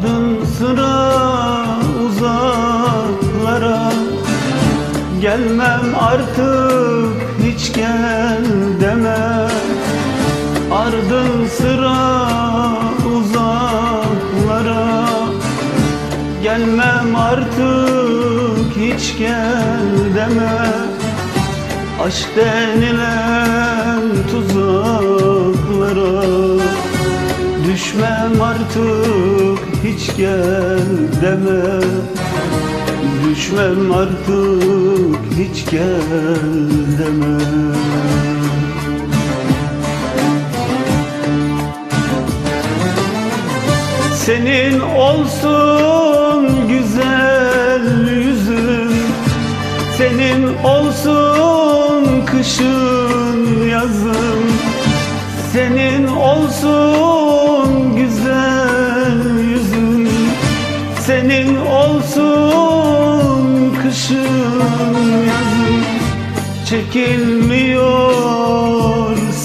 Ardın sıra uzaklara. Gelmem artık hiç gel deme Ardın sıra uzaklara. Gelmem artık hiç gel deme Aşk denilen tuzaklara. Düşmem artık hiç gel deme. Düşmem artık hiç gel deme. Senin olsun güzel yüzün. Senin olsun kışın yazın. Senin olsun Senin olsun kışın yazın. Çekilmiyor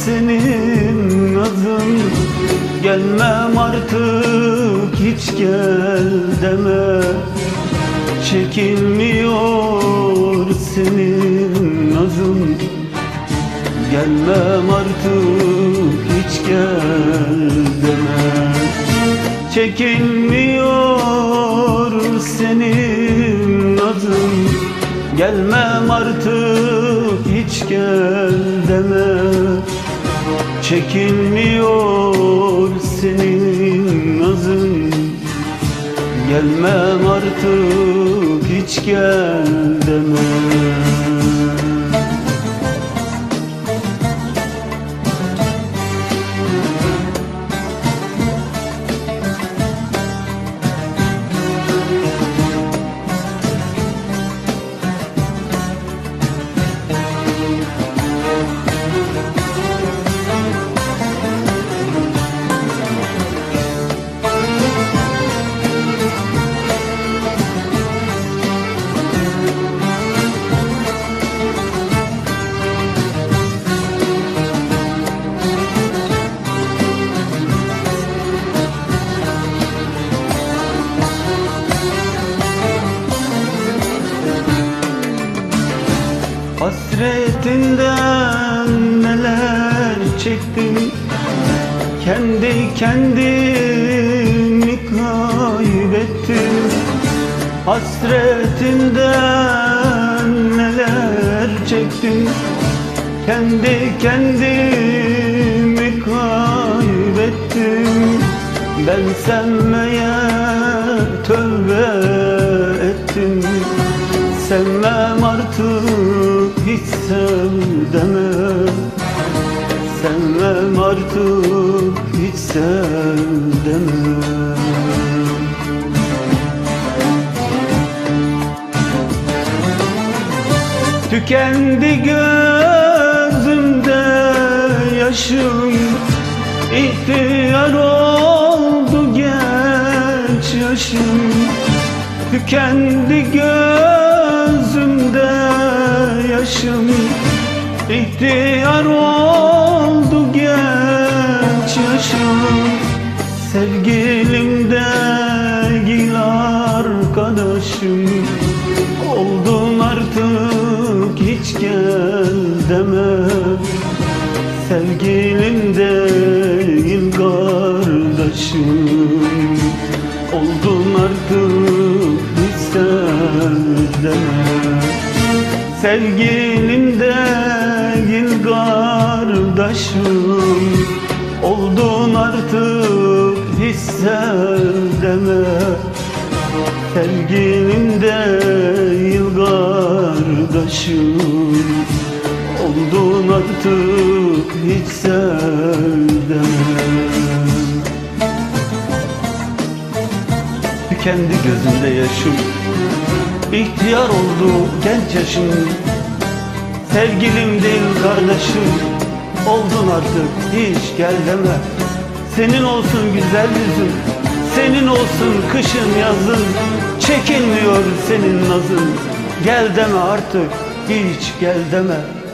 senin nazın Gelmem artık hiç gel deme. Çekilmiyor senin nazın Gelmem artık hiç gel deme. Çekilmiyor senin nazın Gelmem artık hiç gel deme. Çekilmiyor senin nazın Gelmem artık hiç gel deme Hasretinden neler çektim? Kendi kendimi kaybettim. Hasretinden neler çektim? Kendi kendimi kaybettim. Ben sevmeye artık hiç sev deme Tükendi gözümde yaşım İhtiyar oldu genç yaşım. Tükendi gözümde yaşım İhtiyar oldu Sevgilim değil arkadaşım. Oldun artık hiç gel deme. Sevgilim değil kardeşim. Oldun artık hiç sev deme. Sevgilim değil kardeşim. Oldun artık sev deme Sevgilim değil kardeşim Oldun artık hiç sev deme. Tükendi gözümde yaşım İhtiyar oldu genç yaşım. Sevgilim değil kardeşim Oldun artık hiç gel deme Senin olsun güzel yüzün Senin olsun kışın yazın. Çekilmiyor senin nazın. Gel deme artık hiç gel deme